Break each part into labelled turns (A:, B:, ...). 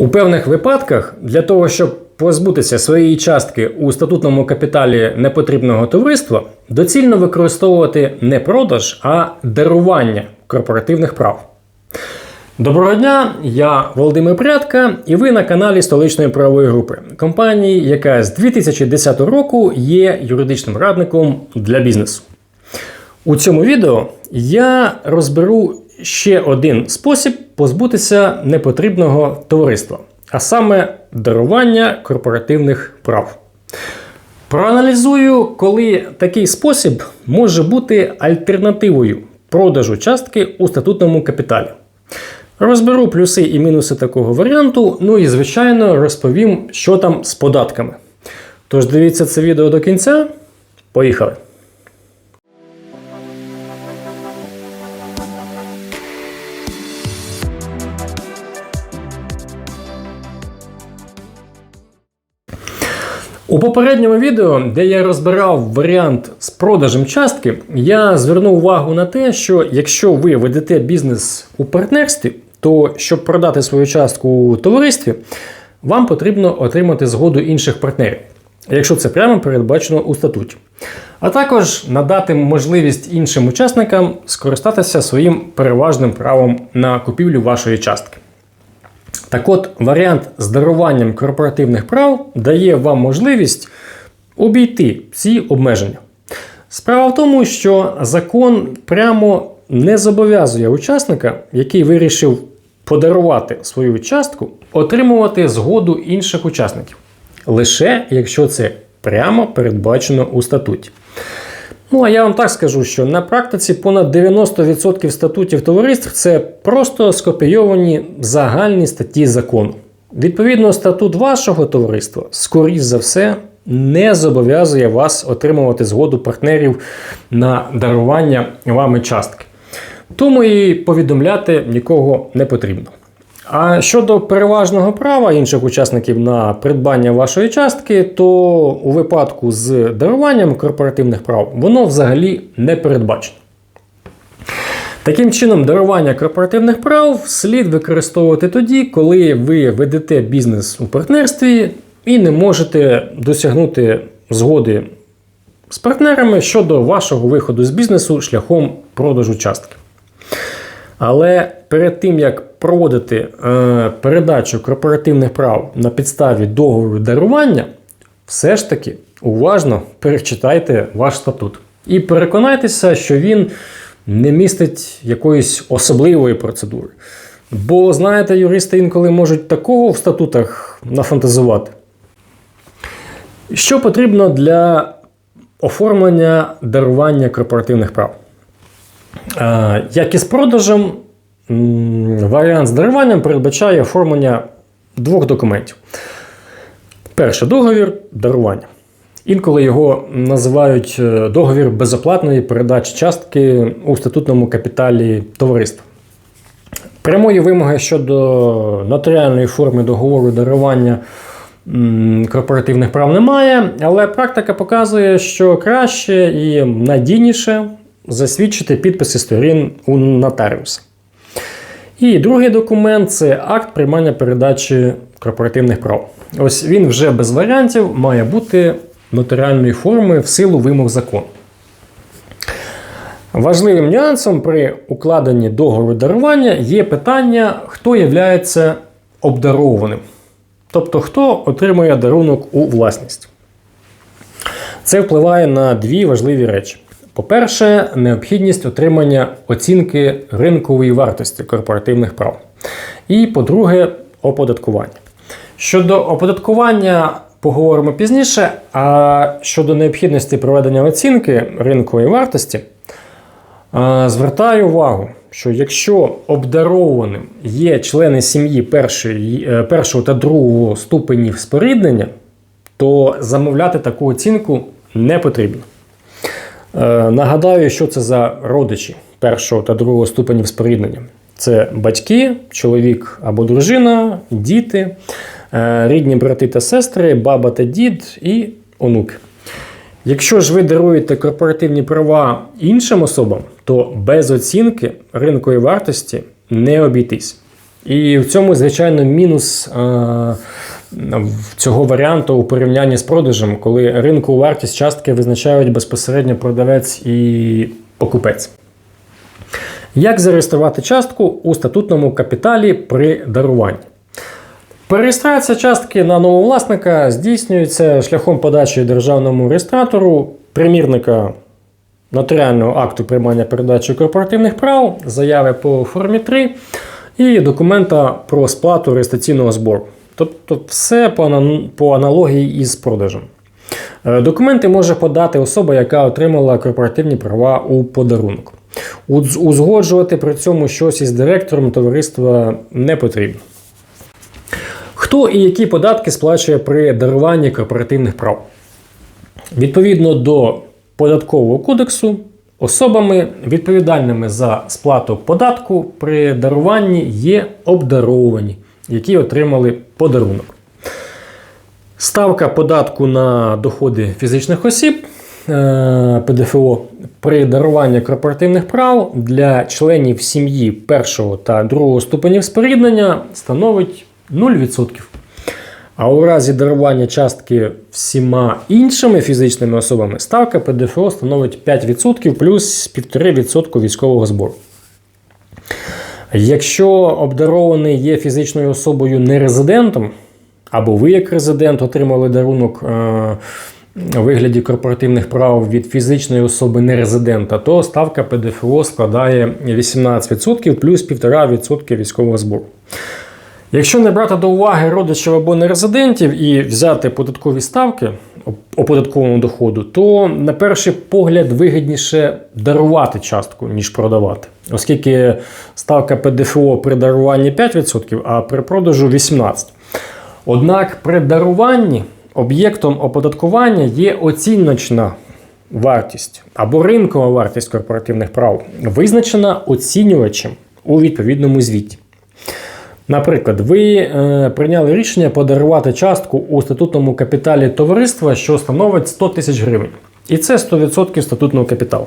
A: У певних випадках для того, щоб позбутися своєї частки у статутному капіталі непотрібного товариства, доцільно використовувати не продаж, а дарування корпоративних прав. Доброго дня, я Володимир Прядка, і ви на каналі столичної правової групи компанії, яка з 2010 року є юридичним радником для бізнесу. У цьому відео я розберу ще один спосіб позбутися непотрібного товариства, а саме дарування корпоративних прав. Проаналізую, коли такий спосіб може бути альтернативою продажу частки у статутному капіталі. Розберу плюси і мінуси такого варіанту, ну і, звичайно, розповім, що там з податками. Тож дивіться це відео до кінця. Поїхали! У попередньому відео, де я розбирав варіант з продажем частки, я звернув увагу на те, що якщо ви ведете бізнес у партнерстві, то щоб продати свою частку у товаристві, вам потрібно отримати згоду інших партнерів, якщо це прямо передбачено у статуті. А також надати можливість іншим учасникам скористатися своїм переважним правом на купівлю вашої частки. Так от, варіант з даруванням корпоративних прав дає вам можливість обійти ці обмеження. Справа в тому, що закон прямо не зобов'язує учасника, який вирішив подарувати свою частку, отримувати згоду інших учасників. Лише якщо це прямо передбачено у статуті. Ну, а я вам так скажу, що на практиці понад 90% статутів товариств це просто скопійовані загальні статті закону. Відповідно, статут вашого товариства, скоріш за все, не зобов'язує вас отримувати згоду партнерів на дарування вами частки. Тому і повідомляти нікого не потрібно. А щодо переважного права інших учасників на придбання вашої частки, то у випадку з даруванням корпоративних прав воно взагалі не передбачено. Таким чином, дарування корпоративних прав слід використовувати тоді, коли ви ведете бізнес у партнерстві і не можете досягнути згоди з партнерами щодо вашого виходу з бізнесу шляхом продажу частки. Але перед тим, як проводити е, передачу корпоративних прав на підставі договору дарування, все ж таки уважно перечитайте ваш статут. І переконайтеся, що він не містить якоїсь особливої процедури. Бо, знаєте, юристи інколи можуть такого в статутах нафантазувати. Що потрібно для оформлення дарування корпоративних прав? Е, Як і з продажем, варіант з даруванням передбачає оформлення двох документів. Перше договір дарування. Інколи його називають е, договір безоплатної передачі частки у статутному капіталі товариства. Прямої вимоги щодо нотаріальної форми договору дарування корпоративних прав немає, але практика показує, що краще і надійніше засвідчити підписи сторін у нотаріуса. І другий документ це акт приймання передачі корпоративних прав. Ось він вже без варіантів має бути нотаріальної форми в силу вимог закону. Важливим нюансом при укладенні договору дарування є питання, хто є обдарованим. Тобто, хто отримує дарунок у власність. Це впливає на дві важливі речі. По-перше, необхідність отримання оцінки ринкової вартості корпоративних прав. І по-друге, оподаткування. Щодо оподаткування поговоримо пізніше, а щодо необхідності проведення оцінки ринкової вартості, звертаю увагу, що якщо обдарованим є члени сім'ї е, першого та другого ступенів споріднення, то замовляти таку оцінку не потрібно. Е, Нагадаю, що це за родичі першого та другого ступенів споріднення. Це батьки, чоловік або дружина, діти, е, рідні брати та сестри, баба та дід і онуки. Якщо ж ви даруєте корпоративні права іншим особам, то без оцінки ринкової вартості не обійтись. І в цьому, звичайно, мінус е, цього варіанту у порівнянні з продажем, коли ринку вартість частки визначають безпосередньо продавець і покупець. Як зареєструвати частку у статутному капіталі при даруванні? Перереєстрація частки на нового власника здійснюється шляхом подачі державному реєстратору примірника нотаріального акту приймання передачі корпоративних прав, заяви по формі 3 і документа про сплату реєстраційного збору. Тобто все по аналогії із продажем. Е, Документи може подати особа, яка отримала корпоративні права у подарунок. Узгоджувати при цьому щось із директором товариства не потрібно. Хто і які податки сплачує при даруванні корпоративних прав? Відповідно до податкового кодексу, особами, відповідальними за сплату податку при даруванні є обдаровані, які отримали подарунок. Ставка податку на доходи фізичних осіб е, ПДФО при даруванні корпоративних прав для членів сім'ї першого та другого ступенів споріднення становить 0%. А у разі дарування частки всіма іншими фізичними особами ставка ПДФО становить 5% плюс 1,5% військового збору. Якщо обдарований є фізичною особою нерезидентом, або ви, як резидент, отримали дарунок е, у вигляді корпоративних прав від фізичної особи нерезидента, то ставка ПДФО складає 18% плюс 1,5% військового збору. Якщо не брати до уваги родичів або нерезидентів і взяти податкові ставки оподатковому доходу, то на перший погляд вигідніше дарувати частку, ніж продавати, оскільки ставка ПДФО при даруванні 5%, а при продажу 18%. Однак при даруванні об'єктом оподаткування є оціночна вартість або ринкова вартість корпоративних прав, визначена оцінювачем у відповідному звіті. Наприклад, ви е, прийняли рішення подарувати частку у статутному капіталі товариства, що становить 100 тисяч гривень. І це 100% статутного капіталу.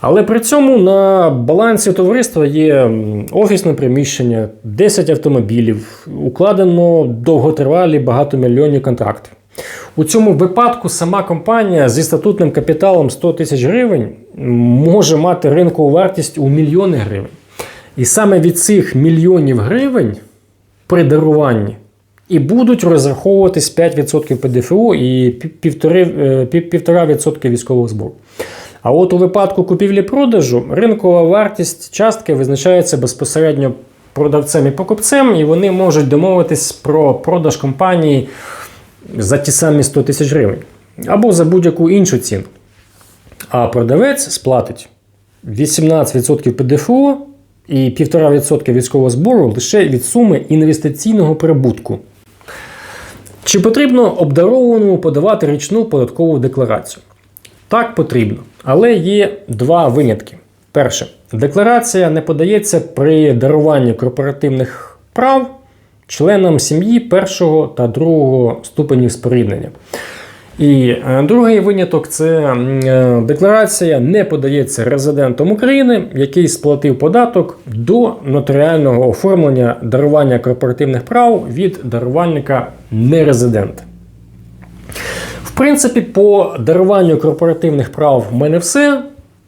A: Але при цьому на балансі товариства є офісне приміщення, 10 автомобілів, укладено довготривалі багатомільйонні контракти. У цьому випадку сама компанія зі статутним капіталом 100 тисяч гривень може мати ринкову вартість у мільйони гривень. І саме від цих мільйонів гривень при даруванні і будуть розраховуватись 5% ПДФО і 1,5% е, 1,5% військового збору. А от у випадку купівлі-продажу ринкова вартість частки визначається безпосередньо продавцем і покупцем, і вони можуть домовитись про продаж компанії за ті самі 100 тисяч гривень або за будь-яку іншу ціну. А продавець сплатить 18% ПДФО і 1,5% військового збору лише від суми інвестиційного прибутку. Чи потрібно обдарованому подавати річну податкову декларацію? Так, потрібно. Але є два винятки. Перше, декларація не подається при даруванні корпоративних прав членам сім'ї першого та другого ступенів споріднення. І е, другий виняток це е, декларація не подається резидентом України, який сплатив податок до нотаріального оформлення дарування корпоративних прав від дарувальника нерезидента. В принципі, по даруванню корпоративних прав в мене все.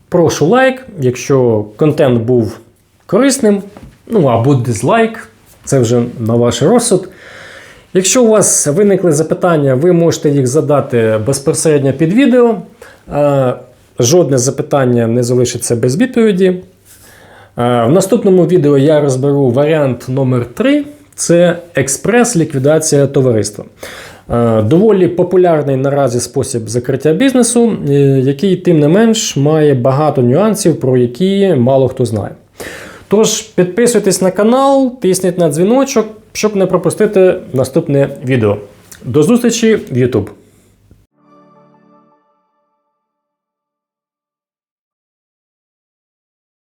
A: Прошу лайк, якщо контент був корисним, ну або дизлайк, це вже на ваш розсуд. Якщо у вас виникли запитання, ви можете їх задати безпосередньо під відео. Е, Жодне запитання не залишиться без відповіді. Е, В наступному відео я розберу варіант номер 3 це експрес-ліквідація товариства. Е, Доволі популярний наразі спосіб закриття бізнесу, який, тим не менш, має багато нюансів, про які мало хто знає. Тож підписуйтесь на канал, тисніть на дзвіночок, щоб не пропустити наступне відео. До зустрічі в YouTube!